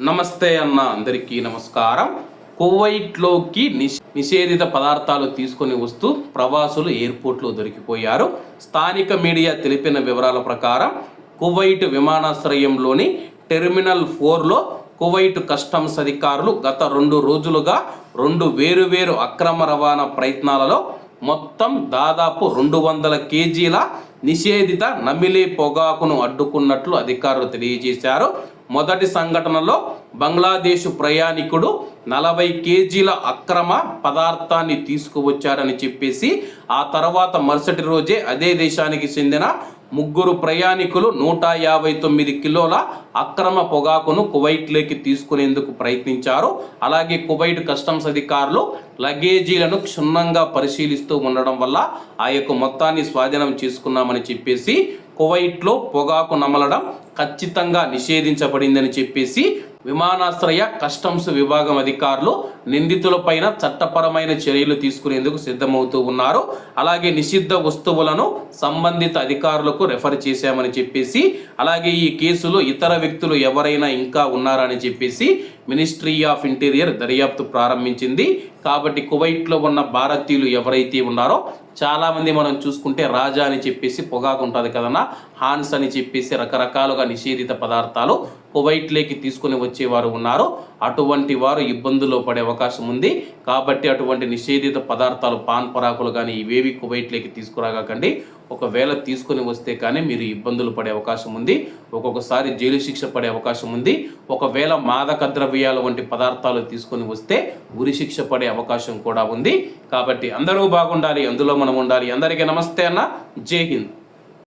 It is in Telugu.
నమస్తే అన్న అందరికీ నమస్కారం. కువైట్లోకి నిష్- నిషేధిత పదార్థాలు తీసుకొని వస్తూ ప్రవాసులు ఎయిర్పోర్ట్లో దొరికిపోయారు. స్థానిక మీడియా తెలిపిన వివరాల ప్రకారం కువైట్ విమానాశ్రయంలోని టెర్మినల్ ఫోర్లో కువైట్ కస్టమ్స్ అధికారులు గత రెండు రోజులుగా రెండు వేరువేరు అక్రమ రవాణా ప్రయత్నాలలో మొత్తం దాదాపు రెండు వందల కేజీల నిషేధిత నమిలే పొగాకును అడ్డుకున్నట్లు అధికారులు తెలియజేశారు. మొదటి సంఘటనలో బంగ్లాదేశ్ ప్రయాణికుడు నలభై కేజీల అక్రమ పదార్థాన్ని తీసుకువచ్చారని చెప్పేసి ఆ తర్వాత మరుసటి రోజే అదే దేశానికి చెందిన ముగ్గురు ప్రయాణికులు నూట యాభై తొమ్మిది కిలోల అక్రమ పొగాకును కువైట్లోకి తీసుకునేందుకు ప్రయత్నించారు. అలాగే కువైట్ కస్టమ్స్ అధికారులు లగేజీలను క్షుణ్ణంగా పరిశీలిస్తూ ఉండడం వల్ల ఆ యొక్క మొత్తాన్ని స్వాధీనం చేసుకున్నామని చెప్పేసి కువైట్లో పొగాకు నమలడం ఖచ్చితంగా నిషేధించబడిందని చెప్పేసి విమానాశ్రయ కస్టమ్స్ విభాగం అధికారులు నిందితులపైన చట్టపరమైన చర్యలు తీసుకునేందుకు సిద్ధమవుతూ ఉన్నారు. అలాగే నిషిద్ధ వస్తువులను సంబంధిత అధికారులకు రెఫర్ చేశామని చెప్పేసి అలాగే ఈ కేసులో ఇతర వ్యక్తులు ఎవరైనా ఇంకా ఉన్నారని చెప్పేసి మినిస్ట్రీ ఆఫ్ ఇంటీరియర్ దర్యాప్తు ప్రారంభించింది. కాబట్టి కువైట్లో ఉన్న భారతీయులు ఎవరైతే ఉన్నారో చాలామంది మనం చూసుకుంటే రాజా అని చెప్పేసి పొగాకు ఉంటుంది కదన్నా హాన్స్ అని చెప్పేసి రకరకాలుగా నిషేధిత పదార్థాలు కువైట్లోకి తీసుకుని వచ్చేవారు ఉన్నారు. అటువంటి వారు ఇబ్బందుల్లో పడే అవకాశం ఉంది. కాబట్టి అటువంటి నిషేధిత పదార్థాలు పాన్ పరాకులు కానీ ఇవేవి కువైట్లోకి తీసుకురాకండి. ఒకవేళ తీసుకొని వస్తే కానీ మీరు ఇబ్బందులు పడే అవకాశం ఉంది. ఒక్కొక్కసారి జైలు శిక్ష పడే అవకాశం ఉంది. ఒకవేళ మాదక ద్రవ్యాలు వంటి పదార్థాలు తీసుకొని వస్తే ఉరి శిక్ష పడే అవకాశం కూడా ఉంది. కాబట్టి అందరూ బాగుండాలి. అందులో మనం ఉండాలి. అందరికీ నమస్తే అన్న. జై హింద్.